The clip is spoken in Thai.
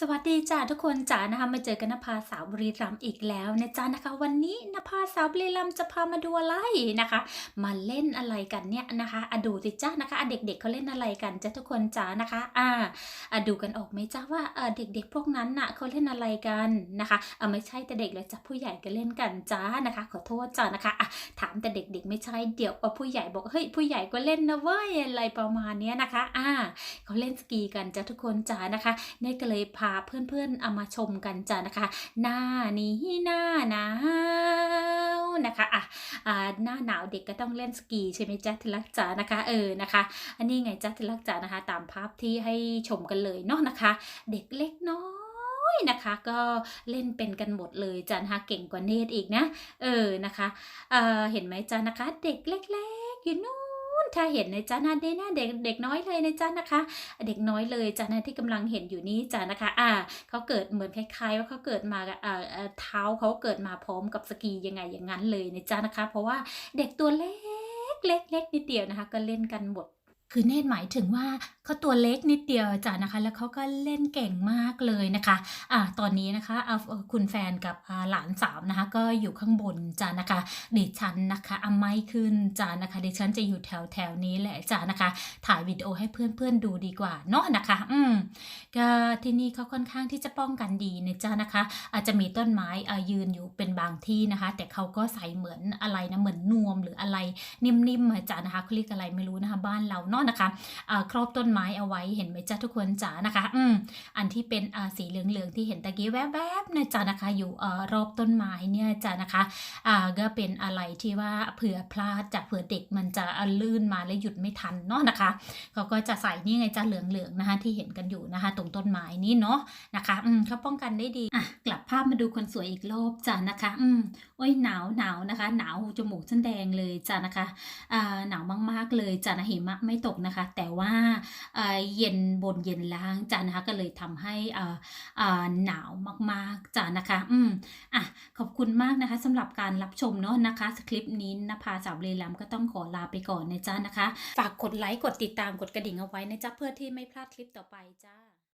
สวัสดีจ้าทุกคนจ้านะคะมาเจอกันนภาสาวบุรีรัมอีกแล้วนะจ้านะคะ วันนี้นภาสาวบุรีรัมจะพามาดูอะไรนะคะ มาเล่นอะไรกันเนี่ยนะคะอะดูสิจ้านะคะเด็กๆเขาเล่นอะไรกันจ้าทุกคนจ้านะคะ อ่าอะดูกันออกไหมจ้าว่าเด็กๆ พวกนั้นน่ะเขาเล่นอะไรกันนะคะอะไม่ใช่แต่เด็กเลยจ้าผู้ใหญ่ก็เล่นกันจ้านะคะ ขอโทษจ้านะคะอะถามแต่เด็กๆ ไม่ใช่เดี๋ยวเอผู้ใหญ่บอกเฮ้ยผู้ใหญ่ก็เล่นนะเว้ยอะไรประมาณเนี้ยนะคะ อ่าเขาเล่นสกีกันจ้าทุกคนจ้านะคะเนี่ยก็เลยพาเพื่อนๆเอามาชมกันจ้ะนะคะ หน้านี้หน้าหนาวนะคะอะอ่าหน้าหนาวเด็กก็ต้องเล่นสกีใช่ไหมจ๊ะที่รักจ๋านะคะเออนะคะ อันนี้ไงจ๊ะที่รักจ๋านะคะ ตามภาพที่ให้ชมกันเลยเนาะนะคะ เด็กเล็กน้อยนะคะก็เล่นเป็นกันหมดเลยจ้ะนะคะเก่งกว่าเนตอีกนะ เออนะคะเออเห็นไหมจ๊ะนะคะ เด็กเล็กๆอยู่นู่น ถ้าเห็นในจ้านาเดน่าเด็กเด็กน้อยเลยในจ้านะคะ เด็กน้อยเลยจ้านะที่กำลังเห็นอยู่นี้จ้านะคะ อ่าเขาเกิดเหมือนคล้ายๆ ว่าเขาเกิดมาอ่าอ่าเท้าเขาเกิดมาพร้อมกับสกียังไงอย่างนั้นเลยในจ้านะคะ เพราะว่าเด็กตัวเล็กเล็กเล็กนิดเดียวนะคะ ก็เล่นกันหมด คือเนตรหมายถึงว่าเขาตัวเล็กนิดเดียวจ้ะนะคะ แล้วเขาก็เล่นเก่งมากเลยนะคะอ่าตอนนี้นะคะเอาคุณแฟนกับหลานสาวนะคะ ก็อยู่ข้างบนจ้ะนะคะดิฉันนะคะอาไม่ขึ้นจ้ะนะคะดิฉันจะอยู่แถวแถวนี้แหละจ้ะนะคะ ถ่ายวิดีโอให้เพื่อนๆดูดีกว่าเนาะนะคะ อืม ก็ที่นี่เขาค่อนข้างที่จะป้องกันดีนะจ้ะนะคะ อาจจะมีต้นไม้อายืนอยู่เป็นบางที่นะคะ แต่เขาก็ใส่เหมือนอะไรนะเหมือนนวมหรืออะไรนิ่มๆมาจ้ะนะคะเขาเรียกอะไรไม่รู้นะคะ บ้านเราเนาะนะคะครอบต้นไม้เอาไว้เห็นไหมจ้ะทุกคนจ้านะคะ อืมอันที่เป็นอ่าสีเหลืองๆที่เห็นตะกี้แวบๆนะจ้ะนะคะ อยู่รอบต้นไม้เนี่ยจ้ะนะคะอ่าก็เป็นอะไรที่ว่าเผื่อพลาดจากเผื่อเด็กมันจะลื่นมาแล้วหยุดไม่ทันเนาะนะคะเขาก็จะใส่นี่ไงจ้ะเหลืองๆนะคะ ที่เห็นกันอยู่นะคะตรงต้นไม้นี้เนาะนะคะ อืมเขาป้องกันได้ดีอะกลับภาพมาดูคนสวยอีกรอบจ้ะนะคะ อืมโอ้ยหนาวหนาวนะคะ หนาวจมูกฉันแดงเลยจ้ะนะคะอ่าหนาวมากๆเลยจ้ะนะหิมะไม่ตกนะคะ แต่ว่าอ่าเย็นบนเย็นล่างจ้ะนะคะก็เลยทำให้อ่าอ่าหนาวมากๆจ้ะนะคะ อืมอะขอบคุณมากนะคะสำหรับการรับชมเนาะนะคะคลิปนี้นภาสาวเรลัมก็ต้องขอลาไปก่อนนะจ้ะนะคะ ฝากกดไลค์กดติดตามกดกระดิ่งเอาไว้นะจ๊ะเพื่อที่ไม่พลาดคลิปต่อไปจ้า